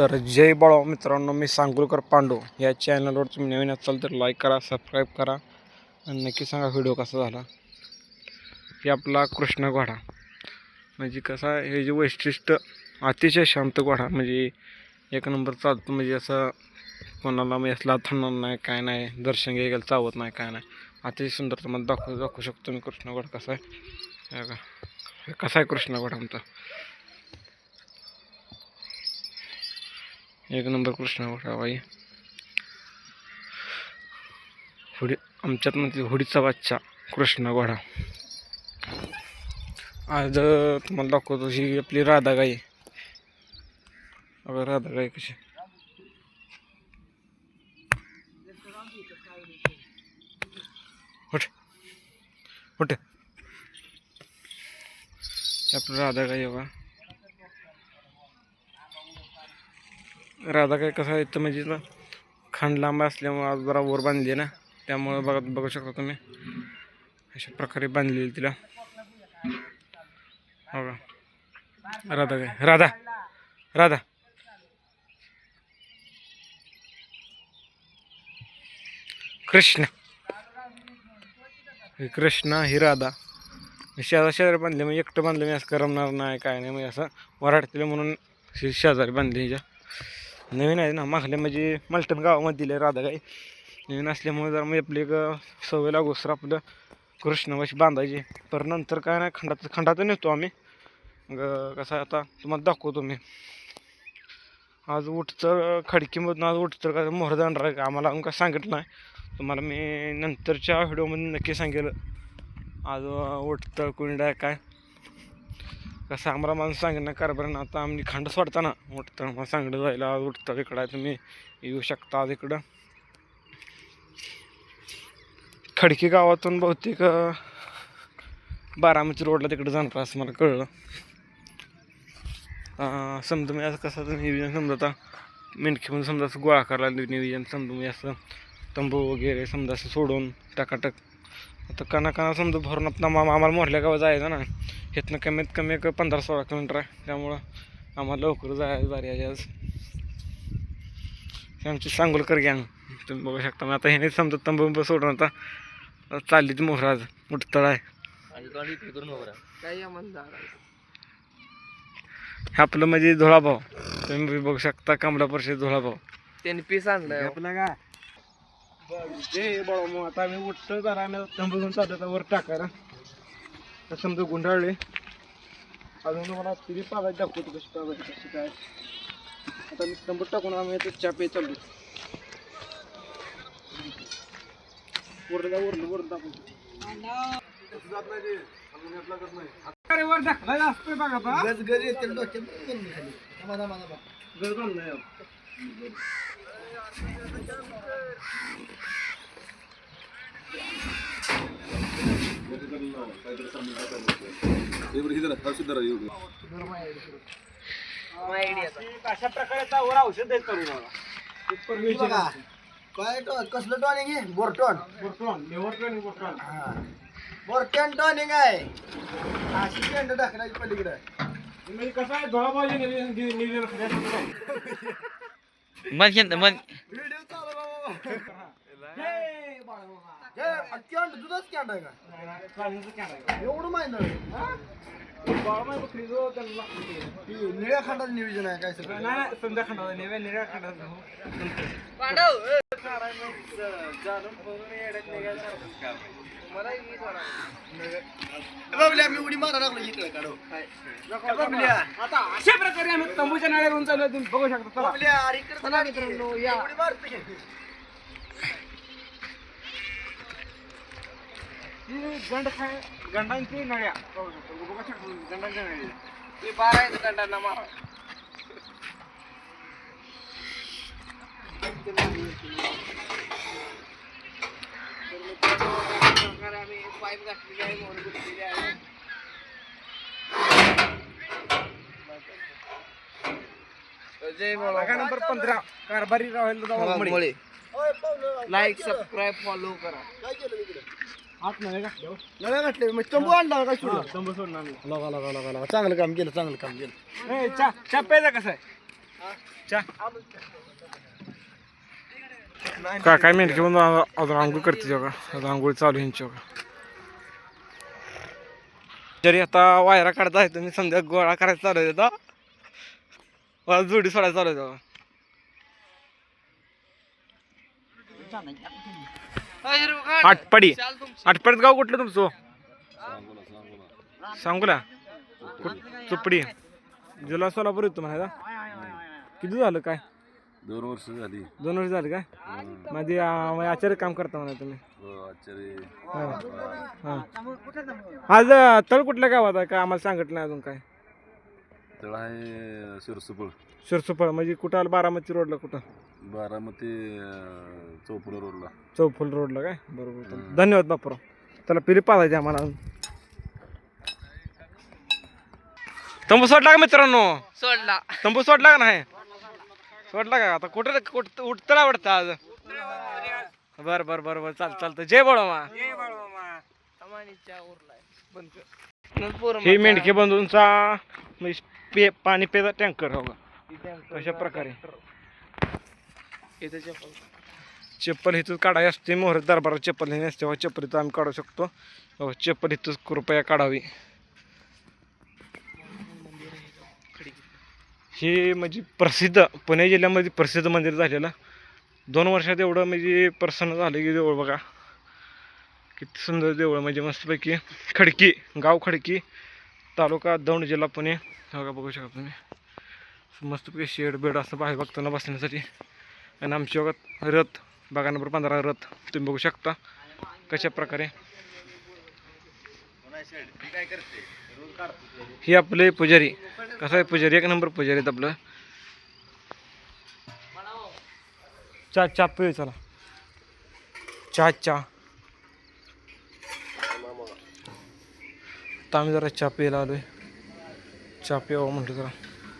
तर जय बाळा मित्रांनो मी सांगोलकर पांडू. या चॅनलवर तुम्ही नवीन असाल तर लाईक करा सबस्क्राईब करा आणि नक्की सांगा व्हिडिओ कसा झाला. हे आपला कृष्ण घोडा. म्हणजे कसा हे जे वैशिष्ट्य अतिशय शांत घोडा. म्हणजे एक नंबर चालतो म्हणजे असं कोणाला म्हणजे असला थांबणार नाही काय नाही दर्शन घ्यायला चावत नाही काय नाही. अतिशय सुंदर तुम्हाला दाखवू दाखवू शकतो मी कृष्ण कसा आहे. हे कसा आहे कृष्णगड घोडा आमचा? एक नंबर कृष्ण घोडा बाई हुडी आमच्यात म्हणजे हुडीचा बादशा कृष्ण घोडा. आज तुम्हाला दाखवतो ही आपली राधा गाई अगं राधा गाई कशी? उठ उठ. आपली राधा गाई बघा. राधा काय कसं आहे तर म्हणजे खांड लांब असल्यामुळं आज जरा वर बांधली आहे ना त्यामुळं बघा बघू शकता तुम्ही. अशा प्रकारे बांधलेली तिला. हो का? राधा काय राधा राधा. कृष्ण. कृष्णा कृष्ण ही राधा. शेजार शेजारी बांधले मग एकटं बांधलं मी असं करमणार नाही काय नाही म्हणजे असं वराडतील म्हणून ही शेजारी बांधली हिच्या. नवीन आहे ना मागल्या म्हणजे मलटण गावामध्ये दिलं राधागाई नवीन असल्यामुळे जर मी आपली एक सवय लागोसर आपलं कृष्णवाशी बांधायची. पर नंतर काय नाही खंडात खंडात नेतो आम्ही. मग कसं आहे आता तुम्हाला दाखवतो मी. आज उठतर खडकीमधून आज उठतर काय मोहर जाणार आहे का? आम्हाला अजून काय सांगितलं नाही. तुम्हाला मी नंतरच्या व्हिडिओमध्ये नक्की सांगेल. आज उठतं कुणी काय? कसं आम्हाला माणूस सांगितलं कारभार आता आम्ही खंड सोडताना. उठतं मला सांगडं जायला आज उठतं इकडं आहे तुम्ही येऊ शकता आज इकडं. खडकी गावातून बहुतेक बारामती रोडला तिकडं जाणार असं मला कळलं. समजा मी असं कसं तर नियोजन समजा आता मेंढकीमध्ये समजा असं गोळा करायला नियोजन समजा मी असं तंबू वगैरे समजा असं सोडून टाकाटक. आता काना काना समजा भरून आपण आम्हा- आम्हाला मोरल्या गावात जायचं ना. इथनं कमीत कमी एक पंधरा सोळा किलोमीटर आहे. त्यामुळं आम्हाला लवकर जायचं बारी आहे आज. ही आमची सांगोलकर गँग. तुम्ही बघू शकता. मग आता ह्याने समजा तंबू बिंबू सोडून आता चालली ती मोहर. आज उठतळ आहे? हे आपलं म्हणजे धुळाभाव तुम्ही बघू शकता कमला परिषद धुळाभाव त्यांनी पीस आणलाय आपला का जे बळ मग आता आम्ही उठतो जरा आम्ही तंबू घेऊन चालतो वर टाकायला. तर समजा गुंडाळले. अजून तुम्हाला तिथे पालायची दाखवतो कशी पालायची कशी काय. आता मी तंबू टाकून आम्ही आता चहा पे चाललो वरलं वरलं वर दाखवतो. वर दाखवायला असतोय बघा आता गज गज येते डोक्यात. गरज नाही अशा प्रकारे त्यावर औषध देत करू बघा काय टॉन कसलं टॉनिंग आहे. बोरटॉन बोरटॉन लेवरटॉन बोरटॉन बोरटॉन टॉनिंग आहे अशी पेंड टाकण्याची पलीकडे म्हणजे कसं आहे करण्यासाठी मन मन व्हिडिओ चालू हे अत्यंत दुधच कॅन्ड आहे का? एवढं माहिती निळ्या खंडाचं नियोजन आहे काय सगळं? संध्या खंडाचा नेव्या निळ्या खंडाचा बाबल्या मी उडी मारा लागलो इकडे काढू. बाबल्या आता अशा प्रकारे आम्ही तंबूच्या नाळ्यावरून चालू तुम्ही बघू शकता. चला. बाबल्या अरे इकडे चला मित्रांनो या. उडी मारते. ही गंड खाय गंडांची नळ्या. शकता गंडांच्या नळ्या मी बारा आहेत दंडांना मारा. आम्ही पाईप घातलेली आहे मोहर घातलेली आहे जय जागा नंबर पंधरा कारभारी राहील मुळे लाईक सबस्क्राईब फॉलो करा आत नाही का? नव्या घातले मग तंबू आणला काय तंबू सोडून आणलं. लगा लगा लगा लगा. चांगलं काम केलं चांगलं काम केलं. ए प्यायचा कसा आहे? चहा काय मेंढके बंधू आ- अजून आंघोळ करते बघा अजून आंघोळ चालू ह्यांची बघा. जरी आता वायरा काढता आहे तुम्ही समजा गोळा करायचा चालू आहे आता. मला जोडी सोडायला चालू आहे. आटपाडी आटपाडीत गाव कुठलं तुमचं? सांगूला. चुपडी. जिल्हा सोलापूर येतो म्हणायला किती झालं काय? दोन वर्ष झाली. दोन वर्ष झाले काय? मध्ये आ- म्हणजे आचार्य काम करता म्हणा तुम्ही. हो. आज तळ कुठल्या गावात आहे? काय आम्हाला सांगितलं नाही अजून काय? तळ आहे शिरसुपळ. शिरसुफळ म्हणजे कुठं? आलं बारामती रोडला कुठं? बारामती चौफुला रोडला. चौफुल रोडला काय? बरोबर. चालेल. धन्यवाद बापराव त्याला पिली पाहायचे आम्हाला तंबू सोडला का मित्रांनो? सोडला. तंबू सोडला का नाही? सोडला का? आता कुठं कुठं उठतं आवडतं आज? बर बर बर बर. चाल चालतं. जय बळमा हे मेंढके बंधूंचा म्हणजे पे पाणी पेचा टँकर हो का अशा प्रकारे. चप्पल. इथंच काढावी असते मोहरत दरबारात चप्पल हे नसते चप्पल इथं आम्ही काढू शकतो. चप्पल इथंच कृपया काढावी. हे म्हणजे प्रसिद्ध पुणे जिल्ह्यामध्ये प्रसिद्ध मंदिर झालेलं. दोन वर्षात एवढं म्हणजे प्रसन्न झालं की देऊळ बघा. किती सुंदर देऊळ म्हणजे मस्तपैकी खडकी गाव खडकी तालुका दौंड जिल्हा पुणे. बघा बघू शकता तुम्ही. मस्तपैकी शेड बेड असं बाहेर बघताना बसण्यासाठी. आणि आमच्या बघा रथ बघा नंबर पंधरा रथ तुम्ही बघू शकता कशा प्रकारे. हे आपले पुजारी कसं आहे पुजारी? एक नंबर पुजारी आहेत आपलं. चहा चहा पिऊ चला. चहा चहा तर आम्ही जरा चहा प्यायला आलोय. चहा प्यावं म्हटलं जरा.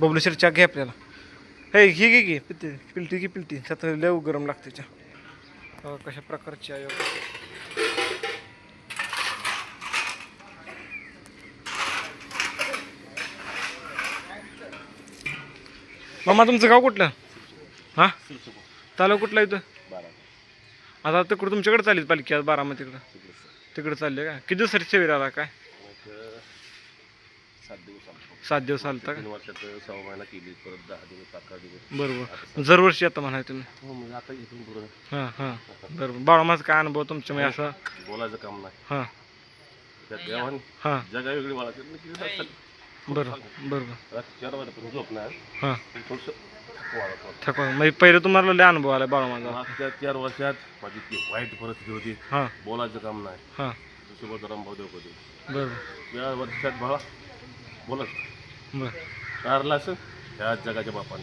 बबलेश्वर सर चहा घे आपल्याला. हे घे घे घे. पिलटी पिलटी घे पिलटी. त्यात लय गरम लागते चहा. कशा प्रकारची आहे. मामा तुमचं गाव कुठलं? हां? तालुका कुठला इथं? आता तिकडं तुमच्याकडे चालेल पालखी आज बारामतीकडं तिकडं. चालले का? किती दिवसाची सेवेला आला काय? दिवस. सात दिवस आलता तीन वर्षात सहा महिना केली परत दहा दिवस अकरा दिवस. बरोबर. दरवर्षी आता म्हणाय तुम्ही. हो म्हणजे आता इथून पुढं. हां हां. बरोबर. बाळा माझा काय अनुभव तुमच्या म्हणजे असं? बोलायचं काम नाही. हां. त्या देवाने हां. जगा वेगळी मला बरोबर. बरोबर चार वाजेपर्यंत झोप नाही हां. थोडंसं थकवा आला थोडा. थकवा. म्हणजे पहिले तुम्हाला लय अनुभव आला बाळा माझा. मागच्या चार वर्षात माझी ती वाईट परिस्थिती होती. हां. बोलायचं काम नाही. हां. सोबत रामभाऊ देव होते बरोबर या वर्षात बाळा बोलत बरं. कारला असं ह्या जगाच्या बापाने.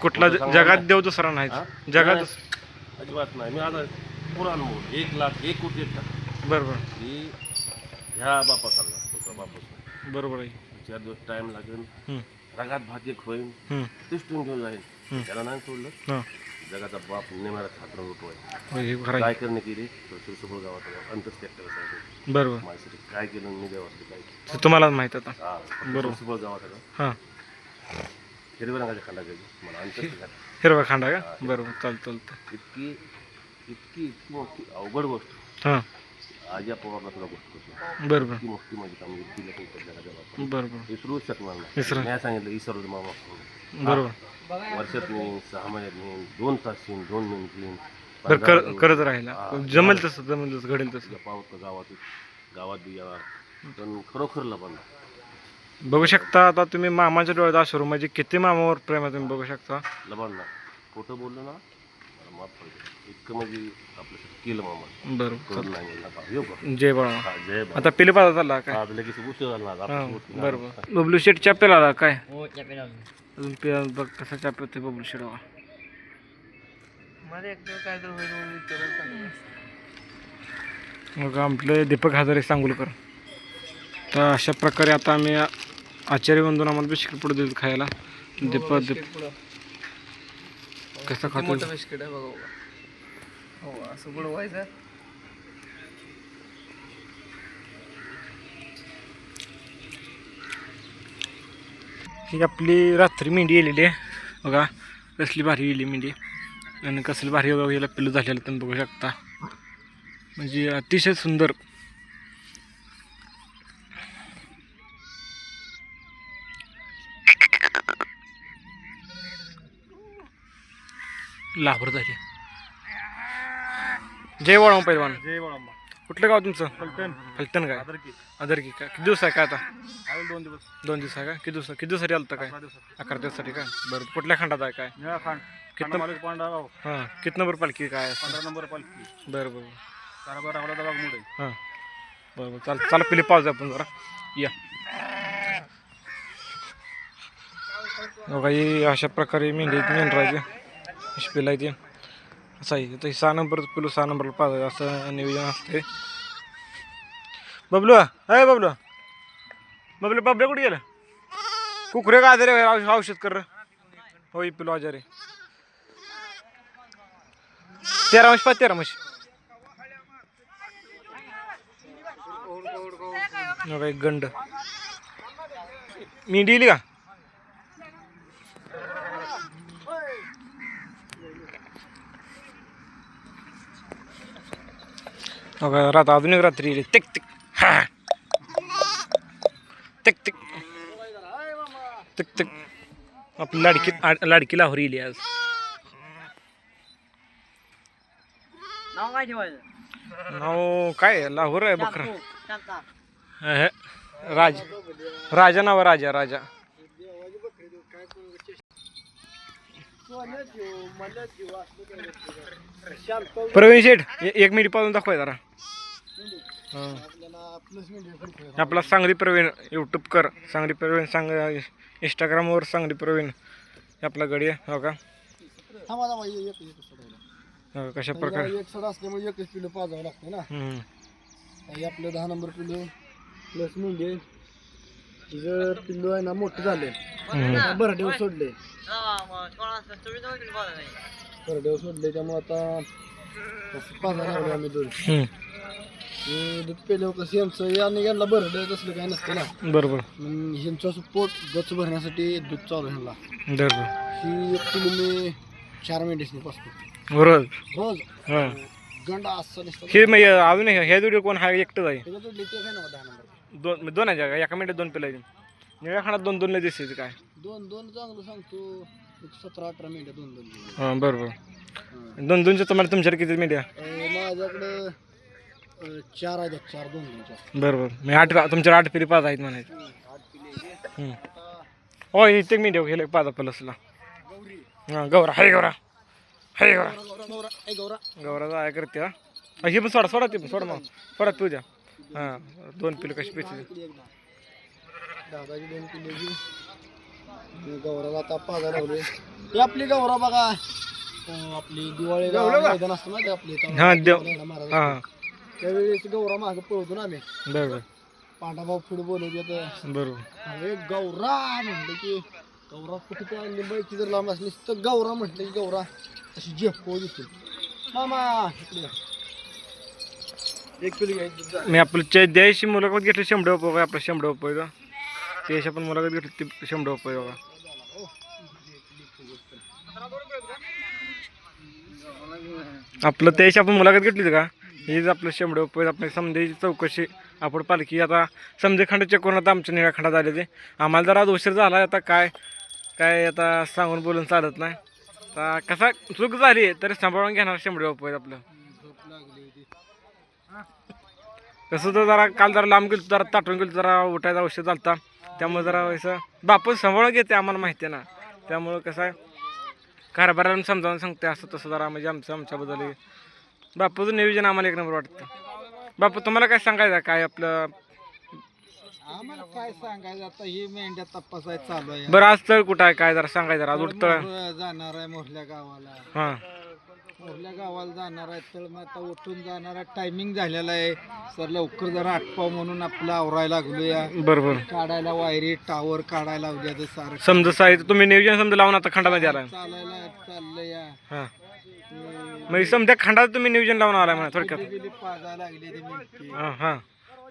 कुठला ज- जगात देव दुसरा हा? नाही जगात नाही, अजिबात नाही. मी आता पुरा अनुभव एक लाख एक कोटी एक लाख बरोबर ही ह्या बापासारखा तुझा बापास बरोबर आहे. चार दिवस टाइम लागेल. हं, रगात भात एक होईल हं, तिष्टून घेऊन. जाईल त्याला नाही सोडलं. हां. जगाचा बाप नेमारा खात्र होतो होय, हे खरं आहे. काय करणे केली? तर शिरसोबळ गावात अंतस्त्याग सांगतो बरोबर. माझ्यासाठी काय केलं आणि मी देवासाठी काय केलं? ते तुम्हालाच माहीत आता. हा बरोबर. शिरसोबळ गावात आलं हां. हिरव्या रंगाच्या खंडा गेली मला अंतस्त्याग झाला. हिरवा खांडा का? बरोबर चालतं चालतं. इतकी इतकी इतकी मोठी अवघड गोष्ट. हां. आज या पवारला सुद्धा गोष्ट करतो बरोबर. इतकी मोठी माझी कामगिरी केली पण त्या जगाच्या बापाने. बरोबर. विसरूच शकणार नाही. विसरू. मी सांगितलं ईश्वर मामा बरोबर. सहा दोन तास येईन दोन मिनिट येईन. बरं पंधरा कर करत राहिला. जमेल तसं जमेल तसं घडेल तसं. पावत गावात गावात बी पण खरोखर लबन बघू शकता आता तुम्ही मामाच्या डोळ्यात अश्रू म्हणजे किती मामावर प्रेम आहे तुम्ही बघू शकता? लबन खोटं बोललं ना? माफ करतो इतकं म्हणजे आपल्यासाठी केलं मामा. बरोबर. करून नाही म्हणलं का? येऊ का? जय बाळा. हा, जय बाबा आता पेले पाहता चालला काय? हा, लगेच उशीर झाला हां आपण ना. बरोबर. बबलू शेट चॅपेल आला काय? हो चॅपेल अजून पे बघ कसा चॅप होते बबलू शेट बाबा. मध्ये एकदा काय तर होईल म्हणून विचारायला सांगितलं. मग आपले दीपक हजारे सांगोलकर. तर अशा प्रकारे आता आम्ही आचार्य बंधून आम्हाला बिस्किट पुढे देतो खायला. दीपक दीप कसं खातो मोठं बिस्किट आहे बघा बघा. हो असं बुडवायचं. ही आपली रात्री मेंढी येलेली आहे. बघा कसली भारी गेली म्हणजे आणि कसली भारी बघा याला पिल्लू झालेलं तुम्ही बघू शकता. म्हणजे अतिशय सुंदर. लाभर झाले. जय वळा पैलवान. जय बाळांबा कुठलं गाव तुमचं? फलटण. फलटण काय? आदर की. किती दिवस आहे काय आता? दोन दिवस. दोन दिवस आहे का? किती दिवस किती दिवसासाठी आलं काय? अकरा दिवसासाठी. का? बरं. कुठल्या खंडात आहे काय? खांड. गाव. हां. किती नंबर पालखी काय? पंधरा नंबर पालखी. बरं बरं दबाग मुळे हां. बरं बरं. चाल चाल पिली पावजा आपण जरा. या. बघा अशा प्रकारे मेंढी मेंढरायचे अशी पिलायचे असं आहे तर सहा नंबर पिलू सहा नंबरला पाच असं नियोजन असते बबलू अय बबलू। बबलू बबलू कुठे गेलं? कुकरे का आजारी आहे? औष- औषध कर होय पिलू आजारी तेरा म्हशी पाच तेरा म्हशी गंड। मी दिली का? बघा रात अजून एक रात्री येईल. तिक तिक हा. तिक तिक तिक तिक आपली लाडकी लाडकी लाहोर येईल आज. नाव काय ठेवायचं? नाव काय? लाहोर आहे बकरा. राज राजा नाव राजा राजा. प्रवीण शेठ एक मिनिट पाहून दाखवाय जरा. आपला सांगली प्रवीण यूट्यूब कर. सांगली प्रवीण सांग इंस्टाग्रामवर सांगली प्रवीण. आपला गडी आहे हो का? हो, कशा प्रकारे? एक सड असल्यामुळे एकच किलो पाजावं लागतं ना. हम्म. हे आपलं दहा नंबर पिल्लू प्लस म्हणजे जर पिल्लू आहे ना मोठे झाले हम्म. बरडेव सोडले. बरडेव सोडले त्यामुळे आता असं पाजायला लागलो आम्ही दूध दूध पेल्यावर कसं यांचं आणि यांना बरडे तसलं काय नसतं ना. बरोबर. ह्यांचं असं पोट गच भरण्यासाठी दूध चालू ह्यांना बरोबर. ही एक किलो मी चार पाचतो बरोबर रोज? हां. गंडा असं हे मग अजून हे ह्या व्हिडिओ कोण हा दहा नंबर दोन दोन आहे का? एका मिनिटात दोन पिलायचे. निळ्या खाण्यात दोन दोन दिसते काय? दोन दोन चांगलं सांगतो. एक सतरा अठरा मिनिटं दोन दोन. हां बरोबर. दोन दोनच्या तुम्हाला तुमच्याकडे किती अं, माझ्याकडं अं, चार आहेत चार दोन दोनच्या बरोबर. मी आठ तुमच्या आठ पिरी पाच आहेत म्हणायचं. हम्म. हो इथे मिनिट गेले पाच प्लसला. हां गौरा हाय गौरा. हाय गौरा. गौरा गौरा ऐ गौरा. करते हा. हा, ही पण सोडा सोडा ती पण सोडा मग. सोडा तू द्या हां दोन पिलं कशी पैसे इकडे एक दहा. दादाची दोन किलोची गौराला आता पाजायला लागलोय ही आपली गौरा बघा. आपली दिवाळी मैदान असतं ना ते आपली. हां महाराज हां. त्यावेळेस गौरा मागे पळवतो ना आम्ही. बरोबर. पांडाभाऊ पुढे बोलवतो तर बरोबर. अरे गौरा म्हटलं की गौरा कुठे त्या लिंबाईची जर लांब असली तर गौरा म्हटलं की गौरा अशी झेपको दिसते. मामा. एक पिली घ्यायची जा. मी आपलं द्यायची मुलाखत घेतली शंभर रुपये आपलं शंभर रुपये त्याशी आपण मुलाखत घेतली ती शंभर रुपये बघा. आपलं त्याशी आपण मुलाखत घेतली का? हेच आपलं शंभर रुपये आपली समजेची चौकशी आपण पालखी आता समजे खंडाच्या चेक करून आता आमच्या निळ्या खंडात आले ते. आम्हाला जरा आज उशीर झाला आता काय काय आता सांगून बोलून चालत नाही. आता कसा चूक झाली तरी सांभाळून घेणार शंभर रुपये आपलं. कसं तर जरा काल जरा लांब गेलो जरा ताटून गेलो जरा उठायचा औषध चालता त्यामुळे जरा असं बापूस सांभाळून घेते आम्हाला माहिती ना. त्यामुळं कसं आहे कारभाराला समजावून सांगते असं तसं जरा म्हणजे आमचं आमच्याबद्दल. बापूचं नियोजन आम्हाला एक नंबर वाटतं. बापू तुम्हाला काय सांगायचं? काय आपलं? आम्हाला काय सांगायचं? आता ही मेंढ्या तपासायचं चालू आहे. बरं आज तळ कुठं आहे? काय जरा सांगायचं जरा. आज उठतळ. जाणार आहे मोरल्या गावाला. हां. मोरल्या गावाला जाणार आहे तर मग आता उठून जाणार आहे टायमिंग झालेला आहे. सर लवकर जरा आटपाव म्हणून आपलं आवरायला लागलो या बरोबर. काढायला वायरी टावर काढायला लावल्या तर सारं समजा साहित्य तुम्ही नियोजन समजा लावून आता खंडामध्ये आला. चालायला चाललं या हां म्हणजे समजा खंडात तुम्ही नियोजन लावून आला म्हणा थोडक्यात. पाजायला लागली ती मिळते हां हां.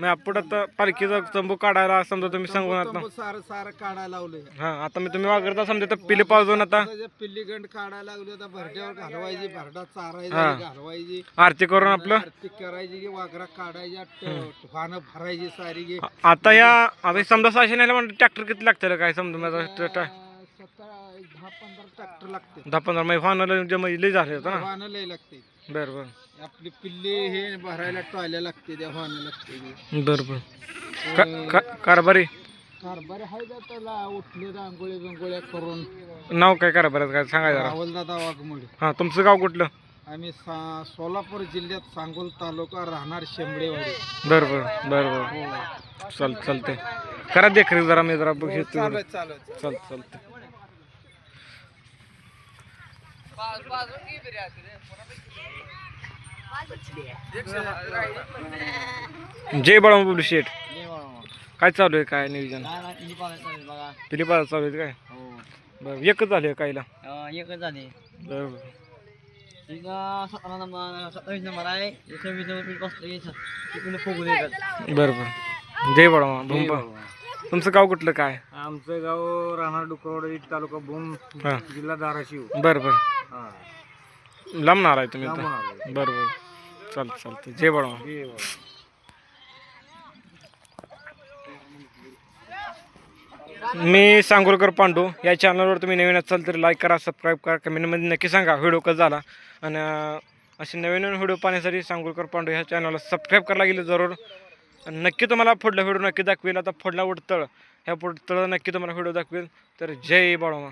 मग आपण आता पालखीचा तंबू काढायला समजा तुम्ही सांगून आता. सारं सारं काढायला लावलंय. हा आता मी तुम्ही वागरता समजा तर पिले पावजून आता. पिल्ली गंड काढायला लागली आता भरड्यावर घालवायची भरडा हा. चारायची घालवायची. आरती करून आपलं. आरती करायची की वाघरा काढायच्या ट- वाहनं भरायची सारी आता या आता समजा सहाशे नाही म्हणजे ट्रॅक्टर किती लागतं काय समजा? माझा ट- ट- सतरा एक दहा पंधरा ट्रॅक्टर लागते. दहा पंधरा म्हणजे फानला जे म्हणजे लई झाले होतं ना? वाहनं लय लागते. बरं बरं. आपली पिल्ली हे भरायला टॉयला लागते त्या वाहनं लागते बरं बरं. का- का- कारभारी? कारभार आहे का त्याला? उठले बिंगोळ्या करून? नाव काय कारभाराचं? काय सांगा जरा. राहुलदादा वाघमोडे. हां तुमचं गाव कुठलं? आम्ही सा सोलापूर जिल्ह्यात सांगोल तालुका राहणार शेंबडेवाडी. बरं बरं बरं बरं. चाल चालते करा देखरेख जरा मी जरा बघितलं चालू आहे, चालू आहे. चाल चालते जय बाळा बबलू शेठ. काय चालू आहे काय नियोजन? बघा. पिली चालू आहे काय? हो. बरं एकच झाले कायला एकच झाले. बरं. बरं तिथं सतरा नंबर सत्तावीस नंबर आहे. सव्वीस नंबर बसतो तिकडे फुगून येतात. बरं बरं. जय बाळा तुमचं गाव कुठलं काय? आमचं गाव राहणार डुकरवाडी तालुका भूम हां. जिल्हा धाराशिव. बरं बरं. हा. लांबणार आहे तुम्ही आता बरं बरं. चालतं चालतं जय बाळा मी सांगोलकर पांडू. या चॅनलवर तुम्ही नवीन असाल तर लाईक करा सबस्क्राईब करा कमेंटमध्ये नक्की सांगा. व्हिडिओ कसा झाला? आणि अं, असे नवीन नवीन व्हिडिओ पाहण्यासाठी सांगोलकर पांडू ह्या चॅनलला सबस्क्राईब करायला गेले जरूर. नक्की तुम्हाला पुढला व्हिडिओ नक्की दाखवेल. आता पुढला उडतळ. ह्या पुढतळ नक्की तुम्हाला व्हिडिओ दाखवेल. तर जय बाळोमा